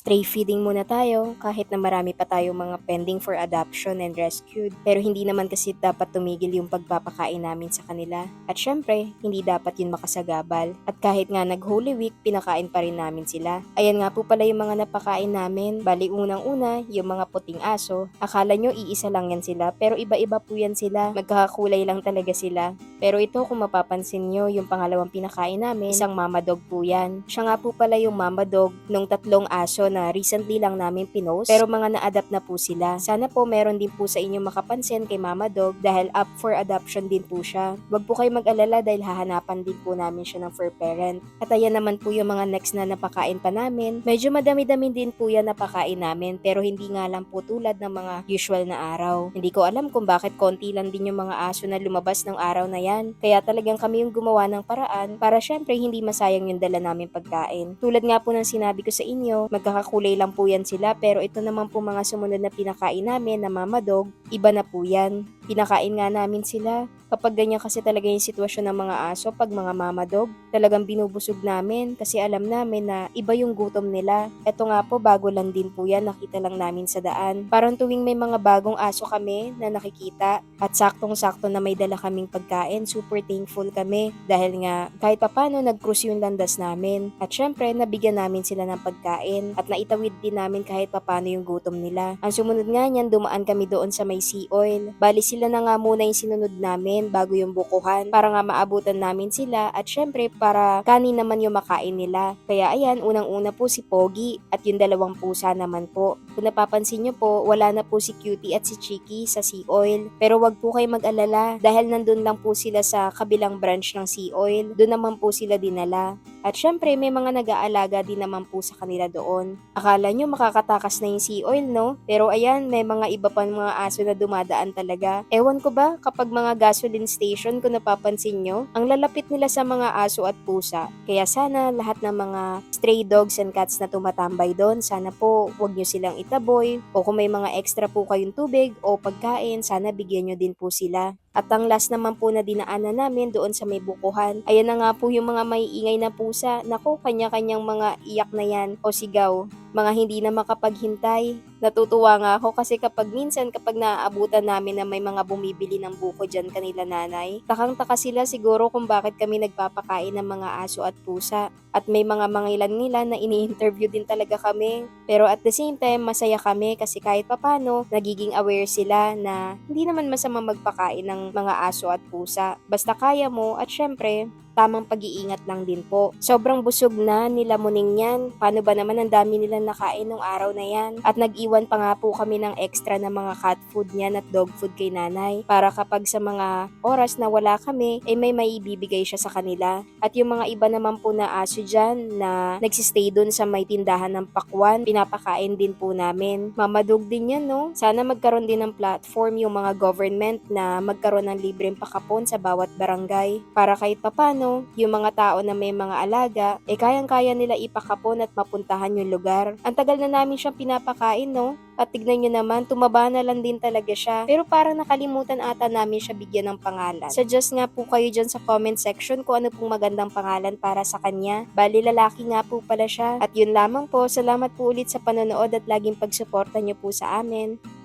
Stray feeding muna tayo kahit na marami pa tayong mga pending for adoption and rescued. Pero hindi naman kasi dapat tumigil yung pagpapakain namin sa kanila. At syempre, hindi dapat yun makasagabal. At kahit nga nag-Holy Week, pinakain pa rin namin sila. Ayan nga po pala yung mga napakain namin. Bali unang-una, yung mga puting aso. Akala nyo iisa lang yan sila, pero iba-iba po yan sila. Magkakakulay lang talaga sila. Pero ito kung mapapansin nyo, yung pangalawang pinakain namin, isang mama dog po yan. Siya nga po pala yung mama dog nung tatlong aso na recently lang namin pinost. Pero mga na-adapt na po sila. Sana po meron din po sa inyo makapansin kay mama dog dahil up for adoption din po siya. Huwag po kayo mag-alala dahil hahanapan din po namin siya ng fur parent. At ayan naman po yung mga next na napakain pa namin. Medyo madami-dami din po yan napakain namin pero hindi nga lang po tulad ng mga usual na araw. Hindi ko alam kung bakit konti lang din yung mga aso na lumabas ng araw na yan. Kaya talagang kami yung gumawa ng paraan para syempre hindi masayang yung dala namin pagkain. Tulad nga po ng sinabi ko sa inyo, magkakakulay lang po yan sila pero ito naman po mga sumunod na pinakain namin na mama dog, iba na po yan. Pinakain nga namin sila. Kapag ganyan kasi talaga yung sitwasyon ng mga aso, pag mga mama dog, talagang binubusog namin kasi alam namin na iba yung gutom nila. Ito nga po, bago lang din po yan, nakita lang namin sa daan. Parang tuwing may mga bagong aso kami na nakikita at saktong-sakto na may dala kaming pagkain, super thankful kami dahil nga kahit papano nag-cruise yung landas namin. At syempre, nabigyan namin sila ng pagkain at naitawid din namin kahit papano yung gutom nila. Ang sumunod nga niyan, dumaan kami doon sa may sea oil. Bali sila na nga muna yung sinunod namin bago yung bukuhan para nga maabutan namin sila at syempre para kanin naman yung makain nila. Kaya ayan, unang-una po si Pogi at yung dalawang pusa naman po. Kung napapansin nyo po, wala na po si Cutie at si Chiki sa Sea Oil. Pero wag po kayo mag-alala dahil nandun lang po sila sa kabilang branch ng Sea Oil. Doon naman po sila dinala. At syempre, may mga nag-aalaga din naman po sa kanila doon. Akala nyo makakatakas na yung sea oil, no? Pero ayan, may mga iba pa mga aso na dumadaan talaga. Ewan ko ba, kapag mga gasoline station, kung napapansin nyo, ang lalapit nila sa mga aso at pusa. Kaya sana lahat ng mga stray dogs and cats na tumatambay doon, sana po wag nyo silang itaboy. O kung may mga extra po kayong tubig o pagkain, sana bigyan nyo din po sila. At ang last naman po na dinaanan namin doon sa may bukuhan. Ayan na nga po yung mga may ingay na pusa. Nako, kanya-kanyang mga iyak na yan o sigaw. Mga hindi na makapaghintay. Natutuwa nga ako kasi kapag minsan kapag naaabutan namin na may mga bumibili ng buko dyan kanila nanay, takang-taka sila siguro kung bakit kami nagpapakain ng mga aso at pusa. At may mga mangilan nila na ini-interview din talaga kami. Pero at the same time, masaya kami kasi kahit papano, nagiging aware sila na hindi naman masama magpakain ng mga aso at pusa. Basta kaya mo at syempre, tamang pag-iingat lang din po. Sobrang busog na nila muning yan. Paano ba naman ang dami nilang nakain nung araw na yan? At nag-iwan pa nga po kami ng extra na mga cat food niyan at dog food kay nanay. Para kapag sa mga oras na wala kami, ay may maibibigay siya sa kanila. At yung mga iba naman po na aso dyan na nagsistay dun sa may tindahan ng pakwan, pinapakain din po namin. Mamadog din yan, no? Sana magkaroon din ng platform yung mga government na magkaroon ng libreng pakapon sa bawat barangay. Para kahit papano, yung mga tao na may mga alaga, eh kayang-kaya nila ipakapon at mapuntahan yung lugar. Ang tagal na namin siyang pinapakain, no? At tignan nyo naman, tumaba na lang din talaga siya. Pero parang nakalimutan ata namin siya bigyan ng pangalan. Suggest nga po kayo dyan sa comment section kung ano pong magandang pangalan para sa kanya. Bali lalaki nga po pala siya. At yun lamang po, salamat po ulit sa panonood at laging pagsuporta nyo po sa amin.